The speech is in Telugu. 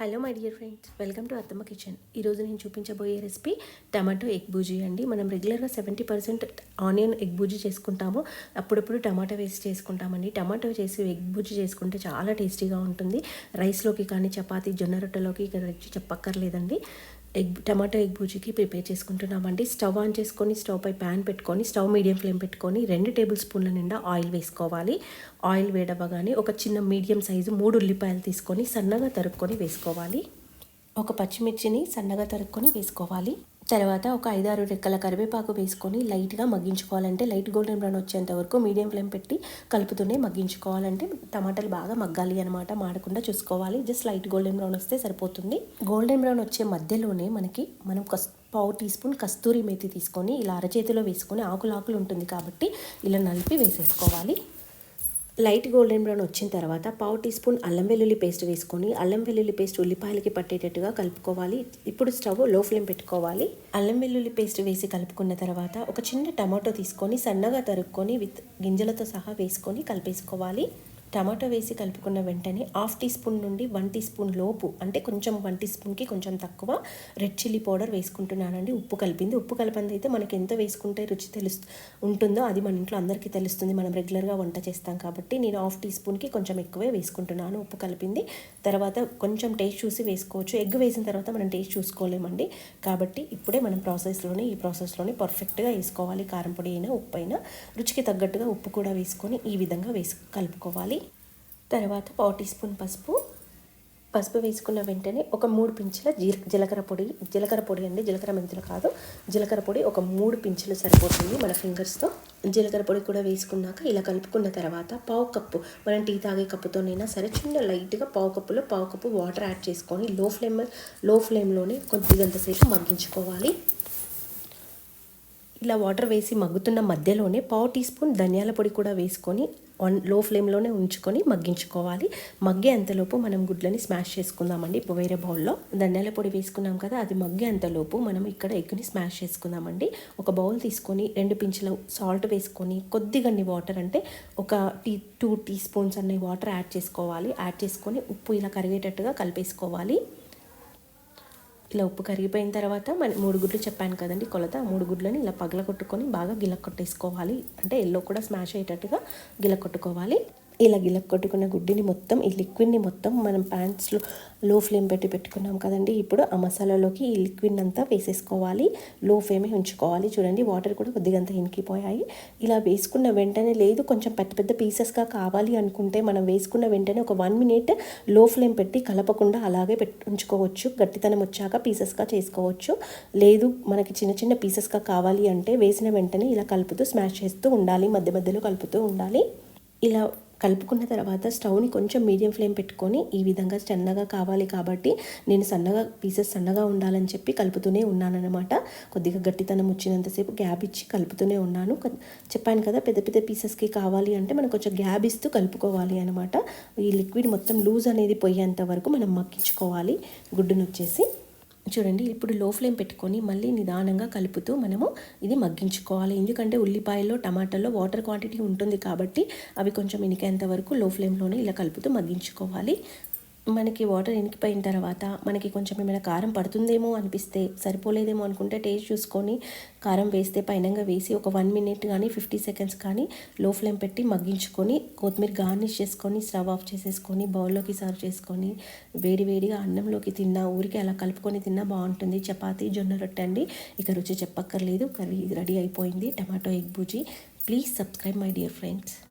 Hello my dear friends welcome to Attamma kitchen ఈరోజు నేను చూపించబోయే రెసిపీ టమాటో ఎగ్ బూజీ అండి. మనం రెగ్యులర్గా seventy percent onion egg bhurji చేసుకుంటాము. అప్పుడప్పుడు టమాటో వేసి చేసుకుంటామండి. టమాటో చేసి ఎగ్ బూజీ చేసుకుంటే చాలా టేస్టీగా ఉంటుంది. రైస్లోకి కానీ చపాతీ జొన్న రొట్టెలోకి ఇక్కడ చెప్పక్కర్లేదండి ఎగ్ టమాటో ఎగ్ బూజీకి ప్రిపేర్ చేసుకుంటున్నామండి. స్టవ్ ఆన్ చేసుకొని స్టవ్ పై ప్యాన్ పెట్టుకొని స్టవ్ మీడియం ఫ్లేమ్ పెట్టుకొని రెండు టేబుల్ స్పూన్ల నిండా ఆయిల్ వేసుకోవాలి. ఆయిల్ వేడవగానే ఒక చిన్న మీడియం సైజు మూడు ఉల్లిపాయలు తీసుకొని సన్నగా తరుక్కొని వేసుకోవాలి. ఒక పచ్చిమిర్చిని సన్నగా తరుక్కొని వేసుకోవాలి. తర్వాత ఒక ఐదారు రెక్కల కరివేపాకు వేసుకొని లైట్గా మగ్గించుకోవాలంటే లైట్ గోల్డెన్ బ్రౌన్ వచ్చేంత వరకు మీడియం ఫ్లేమ్ పెట్టి కలుపుతూనే మగ్గించుకోవాలంటే టమాటాలు బాగా మగ్గాలి అనమాట మాడకుండా చూసుకోవాలి. జస్ట్ లైట్ గోల్డెన్ బ్రౌన్ వస్తే సరిపోతుంది. గోల్డెన్ బ్రౌన్ వచ్చే మధ్యలోనే మనకి మనం కస్ పావు టీ స్పూన్ కస్తూరి మేతి తీసుకొని ఇలా అరచేతిలో వేసుకొని ఆకులు ఆకులు ఉంటుంది కాబట్టి ఇలా నలిపి వేసేసుకోవాలి. లైట్ గోల్డెన్ బ్రౌన్ వచ్చిన తర్వాత పావు టీ స్పూన్ అల్లం వెల్లుల్లి పేస్ట్ వేసుకొని అల్లం వెల్లుల్లి పేస్ట్ ఉల్లిపాయలకి పట్టేటట్టుగా కలుపుకోవాలి. ఇప్పుడు స్టవ్లో ఫ్లేమ్ పెట్టుకోవాలి. అల్లం వెల్లుల్లి పేస్ట్ వేసి కలుపుకున్న తర్వాత ఒక చిన్న టమాటో తీసుకొని సన్నగా తరుక్కొని విత్ గింజలతో సహా వేసుకొని కలిపేసుకోవాలి. టమాటో వేసి కలుపుకున్న వెంటనే హాఫ్ టీ స్పూన్ నుండి వన్ టీ స్పూన్ లోపు అంటే కొంచెం వన్ టీ స్పూన్కి కొంచెం తక్కువ రెడ్ చిల్లీ పౌడర్ వేసుకుంటున్నానండి. ఉప్పు కలిపింది. ఉప్పు కలిపింది అయితే మనకి ఎంత వేసుకుంటే రుచి తెలుస్తు ఉంటుందో అది మన ఇంట్లో అందరికీ తెలుస్తుంది. మనం రెగ్యులర్గా వంట చేస్తాం కాబట్టి నేను హాఫ్ టీ స్పూన్కి కొంచెం ఎక్కువే వేసుకుంటున్నాను. ఉప్పు కలిపింది. తర్వాత కొంచెం టేస్ట్ చూసి వేసుకోవచ్చు. ఎగ్ వేసిన తర్వాత మనం టేస్ట్ చూసుకోలేమండి. కాబట్టి ఇప్పుడే మనం ప్రాసెస్లోనే ఈ ప్రాసెస్లోనే పర్ఫెక్ట్గా వేసుకోవాలి. కారం పొడి అయినా ఉప్పు అయినా. రుచికి తగ్గట్టుగా ఉప్పు కూడా వేసుకొని ఈ విధంగా వేసు కలుపుకోవాలి. తర్వాత పావు టీ స్పూన్ పసుపు. పసుపు వేసుకున్న వెంటనే ఒక మూడు పించుల జీల జీలకర్ర పొడి జీలకర్ర పొడి అండి జీలకర్ర మెంతులు కాదు. జీలకర్ర పొడి ఒక మూడు పించులు సరిపోతుంది మన ఫింగర్స్తో జీలకర్ర పొడి కూడా వేసుకున్నాక ఇలా కలుపుకున్న తర్వాత పావు కప్పు మనం టీ తాగే కప్పుతోనైనా సరే చిన్న లైట్గా పావు కప్పులో పావు కప్పు వాటర్ యాడ్ చేసుకొని లో ఫ్లేమ్లో ఫ్లేమ్లోనే కొద్దిగంతసేపు మగ్గించుకోవాలి. ఇలా వాటర్ వేసి మగ్గుతున్న మధ్యలోనే పావు టీ స్పూన్ ధనియాల పొడి కూడా వేసుకొని ఆన్లో ఫ్లేమ్లోనే ఉంచుకొని మగ్గించుకోవాలి. మగ్గే అంతలోపు మనం గుడ్లని స్మాష్ చేసుకుందామండి ఇప్పుడు వేరే బౌల్లో. ధనియాల పొడి వేసుకున్నాం కదా అది మగ్గే అంతలోపు మనం ఇక్కడ ఎగ్ని స్మాష్ చేసుకుందామండి. ఒక బౌల్ తీసుకొని రెండు పించుల సాల్ట్ వేసుకొని కొద్దిగా వాటర్ అంటే ఒక టీ టూ టీ స్పూన్స్ అన్ని వాటర్ యాడ్ చేసుకోవాలి. యాడ్ చేసుకొని ఉప్పు ఇలా కరిగేటట్టుగా కలిపేసుకోవాలి. ఇలా ఉప్పు కరిగిపోయిన తర్వాత మన మూడు గుడ్లు చెప్పాను కదండి కొలత. మూడు గుడ్లని ఇలా పగల కొట్టుకొని బాగా గిల కొట్టేసుకోవాలి అంటే ఎల్లో కూడా స్మాష్ అయ్యేటట్టుగా గిల కొట్టుకోవాలి ఇలా గిలక్ కొట్టుకున్న గుడ్డిని మొత్తం ఈ లిక్విడ్ని మొత్తం మనం ప్యాంట్స్లో లో ఫ్లేమ్ పెట్టి పెట్టుకున్నాం కదండి. ఇప్పుడు ఆ మసాలాలోకి ఈ లిక్విడ్ అంతా వేసేసుకోవాలి. లో ఫ్లేమే ఉంచుకోవాలి. చూడండి వాటర్ కూడా కొద్దిగా అంతా ఇంకిపోయాయి ఇలా వేసుకున్న వెంటనే లేదు కొంచెం పెద్ద పెద్ద పీసెస్గా కావాలి అనుకుంటే మనం వేసుకున్న వెంటనే ఒక వన్ మినిట్లో ఫ్లేమ్ పెట్టి కలపకుండా అలాగే పెట్టి ఉంచుకోవచ్చు. గట్టితనం వచ్చాక పీసెస్గా చేసుకోవచ్చు. లేదు మనకి చిన్న చిన్న పీసెస్గా కావాలి అంటే వేసిన వెంటనే ఇలా కలుపుతూ స్మాష్ చేస్తూ ఉండాలి. మధ్య మధ్యలో కలుపుతూ ఉండాలి. ఇలా కలుపుకున్న తర్వాత స్టవ్ని కొంచెం మీడియం ఫ్లేమ్ పెట్టుకొని ఈ విధంగా సన్నగా కావాలి కాబట్టి నేను సన్నగా పీసెస్ సన్నగా ఉండాలని చెప్పి కలుపుతూనే ఉన్నానన్నమాట. కొద్దిగా గట్టితనం వచ్చినంతసేపు గ్యాప్ ఇచ్చి కలుపుతూనే ఉన్నాను. చెప్పాను కదా పెద్ద పెద్ద పీసెస్కి కావాలి అంటే మనం కొంచెం గ్యాప్ ఇస్తూ కలుపుకోవాలి అనమాట ఈ లిక్విడ్ మొత్తం లూజ్ అనేది పోయేంత వరకు మనం మక్కించుకోవాలి. గుడ్డును వచ్చేసి. చూడండి ఇప్పుడు లో ఫ్లేమ్ పెట్టుకొని మళ్ళీ నిదానంగా కలుపుతూ మనము ఇది మగ్గించుకోవాలి. ఎందుకంటే ఉల్లిపాయల్లో టమాటాల్లో వాటర్ క్వాంటిటీ ఉంటుంది కాబట్టి అవి కొంచెం ఇనికేంత వరకు లో ఫ్లేమ్లోనే ఇలా కలుపుతూ మగ్గించుకోవాలి. మనకి వాటర్ ఇనికిపోయిన తర్వాత మనకి కొంచెం ఏమైనా కారం పడుతుందేమో అనిపిస్తే సరిపోలేదేమో అనుకుంటే టేస్ట్ చూసుకొని కారం వేస్తే పైనంగా వేసి ఒక వన్ మినిట్ కానీ ఫిఫ్టీ సెకండ్స్ కానీ లో ఫ్లేమ్ పెట్టి మగ్గించుకొని కొత్తిమీర గార్నిష్ చేసుకొని స్టవ్ ఆఫ్ చేసేసుకొని బౌల్లోకి సర్వ్ చేసుకొని వేడి వేడిగా అన్నంలోకి తిన్నా ఊరికి అలా కలుపుకొని తిన్నా బాగుంటుంది. చపాతి జొన్న రొట్టె అండి. ఇక రుచి చెప్పక్కర్లేదు. కర్రీ రెడీ అయిపోయింది. Tomato egg bhurji please subscribe my dear friends.